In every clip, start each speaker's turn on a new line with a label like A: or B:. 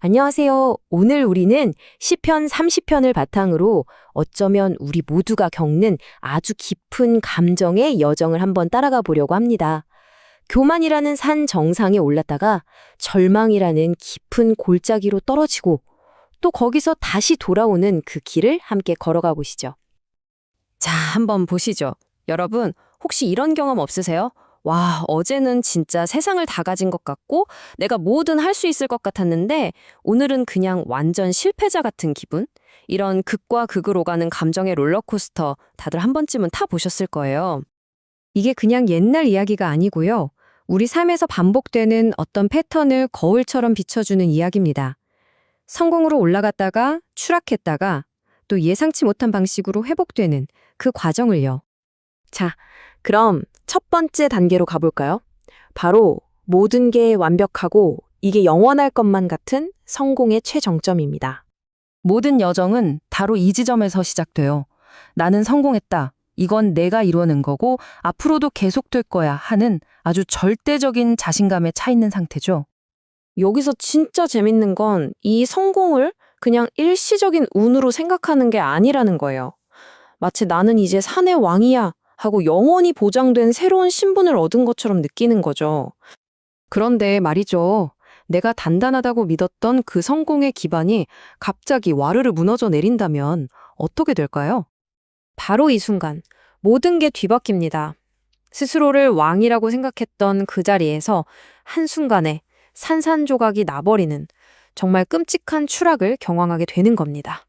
A: 안녕하세요. 오늘 우리는 시편 30편을 바탕으로 어쩌면 우리 모두가 겪는 아주 깊은 감정의 여정을 한번 따라가 보려고 합니다. 교만이라는 산 정상에 올랐다가 절망이라는 깊은 골짜기로 떨어지고 또 거기서 다시 돌아오는 그 길을 함께 걸어가 보시죠. 자, 한번 보시죠. 여러분, 혹시 이런 경험 없으세요? 와, 어제는 진짜 세상을 다 가진 것 같고 내가 뭐든 할 수 있을 것 같았는데 오늘은 그냥 완전 실패자 같은 기분? 이런 극과 극으로 가는 감정의 롤러코스터 다들 한 번쯤은 타 보셨을 거예요. 이게 그냥 옛날 이야기가 아니고요. 우리 삶에서 반복되는 어떤 패턴을 거울처럼 비춰주는 이야기입니다. 성공으로 올라갔다가 추락했다가 또 예상치 못한 방식으로 회복되는 그 과정을요. 자, 그럼 첫 번째 단계로 가볼까요? 바로 모든 게 완벽하고 이게 영원할 것만 같은 성공의 최정점입니다.
B: 모든 여정은 바로 이 지점에서 시작돼요. 나는 성공했다. 이건 내가 이루어낸 거고 앞으로도 계속될 거야 하는 아주 절대적인 자신감에 차 있는 상태죠.
A: 여기서 진짜 재밌는 건 이 성공을 그냥 일시적인 운으로 생각하는 게 아니라는 거예요. 마치 나는 이제 산의 왕이야 하고 영원히 보장된 새로운 신분을 얻은 것처럼 느끼는 거죠. 그런데 말이죠. 내가 단단하다고 믿었던 그 성공의 기반이 갑자기 와르르 무너져 내린다면 어떻게 될까요? 바로 이 순간 모든 게 뒤바뀝니다. 스스로를 왕이라고 생각했던 그 자리에서 한순간에 산산조각이 나버리는 정말 끔찍한 추락을 경험하게 되는 겁니다.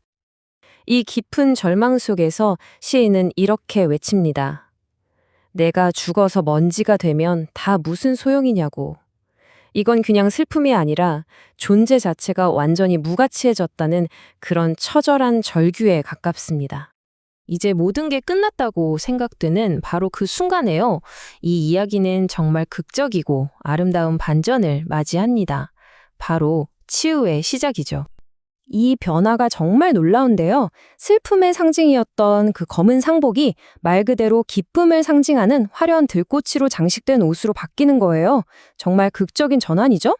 A: 이 깊은 절망 속에서 시인은 이렇게 외칩니다. 내가 죽어서 먼지가 되면 다 무슨 소용이냐고. 이건 그냥 슬픔이 아니라 존재 자체가 완전히 무가치해졌다는 그런 처절한 절규에 가깝습니다. 이제 모든 게 끝났다고 생각되는 바로 그 순간에요. 이 이야기는 정말 극적이고 아름다운 반전을 맞이합니다. 바로 치유의 시작이죠. 이 변화가 정말 놀라운데요. 슬픔의 상징이었던 그 검은 상복이 말 그대로 기쁨을 상징하는 화려한 들꽃으로 장식된 옷으로 바뀌는 거예요. 정말 극적인 전환이죠?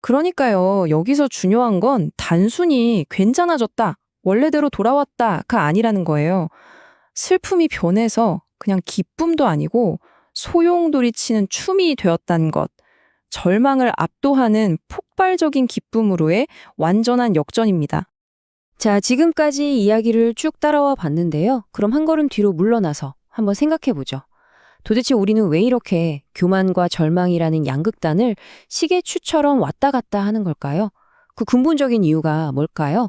A: 그러니까요. 여기서 중요한 건 단순히 괜찮아졌다, 원래대로 돌아왔다가 아니라는 거예요. 슬픔이 변해서 그냥 기쁨도 아니고 소용돌이치는 춤이 되었다는 것. 절망을 압도하는 폭발적인 기쁨으로의 완전한 역전입니다. 자, 지금까지 이야기를 쭉 따라와 봤는데요. 그럼 한 걸음 뒤로 물러나서 한번 생각해 보죠. 도대체 우리는 왜 이렇게 교만과 절망이라는 양극단을 시계추처럼 왔다 갔다 하는 걸까요? 그 근본적인 이유가 뭘까요?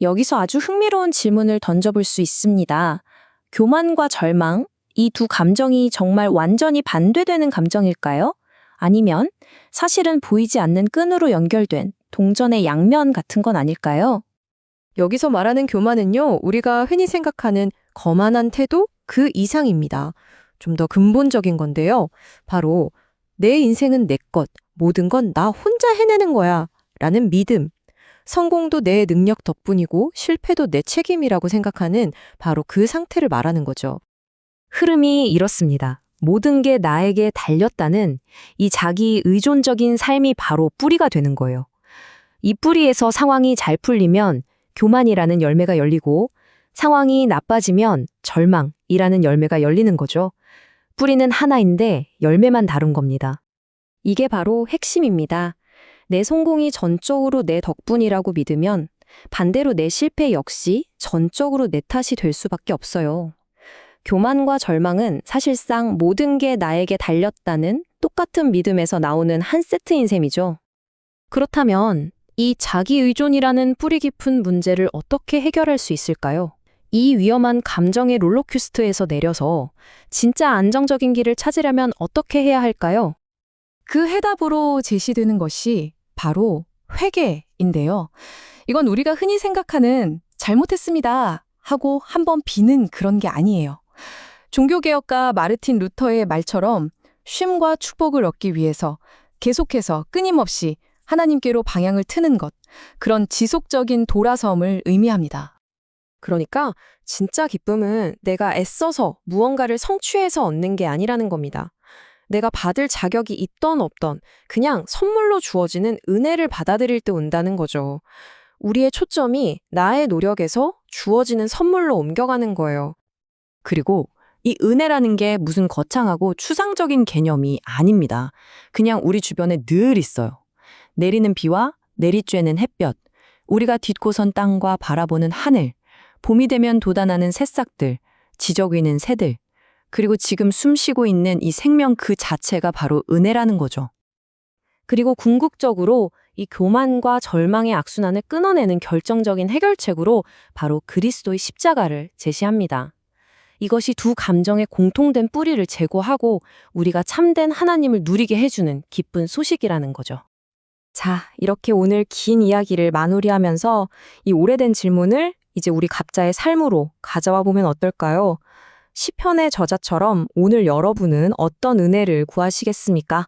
A: 여기서 아주 흥미로운 질문을 던져볼 수 있습니다. 교만과 절망, 이 두 감정이 정말 완전히 반대되는 감정일까요? 아니면 사실은 보이지 않는 끈으로 연결된 동전의 양면 같은 건 아닐까요?
C: 여기서 말하는 교만은요, 우리가 흔히 생각하는 거만한 태도 그 이상입니다. 좀 더 근본적인 건데요. 바로 내 인생은 내 것, 모든 건 나 혼자 해내는 거야. 라는 믿음. 성공도 내 능력 덕분이고 실패도 내 책임이라고 생각하는 바로 그 상태를 말하는 거죠.
A: 흐름이 이렇습니다. 모든 게 나에게 달렸다는 이 자기 의존적인 삶이 바로 뿌리가 되는 거예요. 이 뿌리에서 상황이 잘 풀리면 교만이라는 열매가 열리고 상황이 나빠지면 절망이라는 열매가 열리는 거죠. 뿌리는 하나인데 열매만 다른 겁니다. 이게 바로 핵심입니다. 내 성공이 전적으로 내 덕분이라고 믿으면 반대로 내 실패 역시 전적으로 내 탓이 될 수밖에 없어요. 교만과 절망은 사실상 모든 게 나에게 달렸다는 똑같은 믿음에서 나오는 한 세트인 셈이죠. 그렇다면 이 자기 의존이라는 뿌리 깊은 문제를 어떻게 해결할 수 있을까요? 이 위험한 감정의 롤러코스터에서 내려서 진짜 안정적인 길을 찾으려면 어떻게 해야 할까요?
C: 그 해답으로 제시되는 것이 바로 회개인데요. 이건 우리가 흔히 생각하는 잘못했습니다 하고 한번 비는 그런 게 아니에요. 종교개혁가 마르틴 루터의 말처럼 쉼과 축복을 얻기 위해서 계속해서 끊임없이 하나님께로 방향을 트는 것, 그런 지속적인 돌아섬을 의미합니다.
A: 그러니까 진짜 기쁨은 내가 애써서 무언가를 성취해서 얻는 게 아니라는 겁니다. 내가 받을 자격이 있던 없던 그냥 선물로 주어지는 은혜를 받아들일 때 온다는 거죠. 우리의 초점이 나의 노력에서 주어지는 선물로 옮겨가는 거예요.
D: 그리고 이 은혜라는 게 무슨 거창하고 추상적인 개념이 아닙니다. 그냥 우리 주변에 늘 있어요. 내리는 비와 내리쬐는 햇볕, 우리가 딛고 선 땅과 바라보는 하늘, 봄이 되면 돋아나는 새싹들, 지저귀는 새들, 그리고 지금 숨 쉬고 있는 이 생명 그 자체가 바로 은혜라는 거죠.
A: 그리고 궁극적으로 이 교만과 절망의 악순환을 끊어내는 결정적인 해결책으로 바로 그리스도의 십자가를 제시합니다. 이것이 두 감정의 공통된 뿌리를 제거하고 우리가 참된 하나님을 누리게 해주는 기쁜 소식이라는 거죠. 자, 이렇게 오늘 긴 이야기를 마무리하면서 이 오래된 질문을 이제 우리 각자의 삶으로 가져와 보면 어떨까요? 시편의 저자처럼 오늘 여러분은 어떤 은혜를 구하시겠습니까?